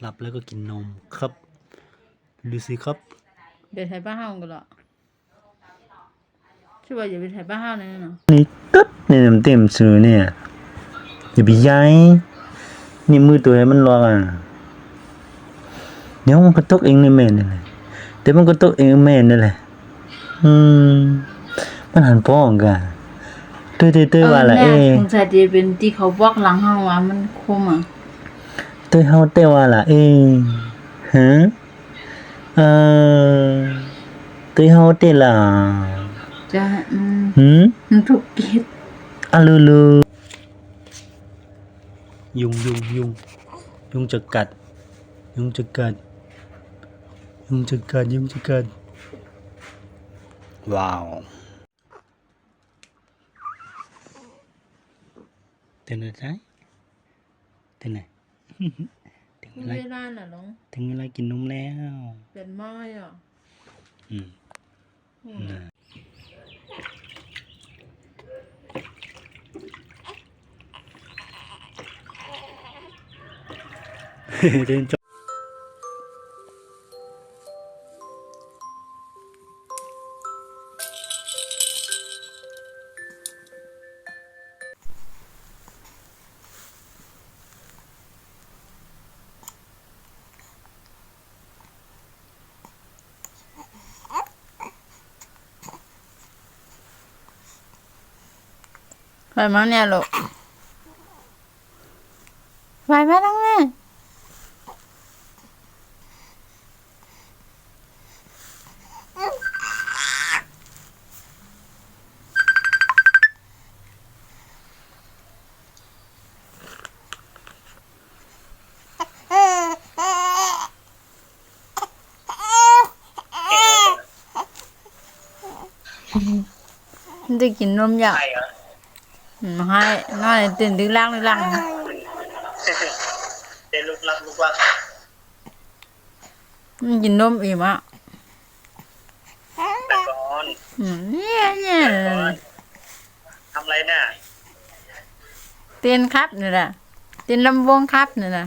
หลับแล้วก็กินนมครับ ดูสิครับ เดี๋ยวถ่ายบ้านเฮากันเหรอช่วยว่าอย่าไปถ่ายบ้านเฮาเลยเนาะนี่ตึ๊ดนี่น้ำเต็มซื้อเนี่ยอย่าไปย้ายนี่มือตัวให้มันรออะ เดี๋ยวมันก็ตกเองในแม่นี่แหละแต่มันก็ตกเองในแม่นี่แหละ อืม มันหันป้องกันตื้อตื้อตื้อว่าละเอ้สงสัยจะเป็นที่เขาบล็อกหลังเฮาว่ามันคมอะตื้อเฮาเต้ว่าละเอ้ฮะเออตื้อเฮาเต้ล่ะจะอืมหืมมันถูกกิดอะลูลูยุงยุงยุงยุงจะกัด ยุงจะกัด Yung trên kênh, yung trên kênh. Wow. Tên này trái. Tên này. Tên người lai. Lai là lông. Tên người lai kì nông lé. Tên mai à. Ừ. Ừ. Tên cho. ไม่ ลา ได้น่ะลง ถึงเวลากินนมแล้ว เป็นไม้อ่ะ อืมน่ะเดินจบ ไปมาเนี่ยลูกไปมาทั้งแม่มันจะกินนมอยา กอืมให้น้อยตื่นดึกล่างดึกล่างเดินลุกลักลุกลักมันกินนมอิ่มอะแต่ก่อนอืมเนี่ยเนี่ยทำไรน่ะเตียนครับนี่แหละเตียนลำวงครับนี่แหละ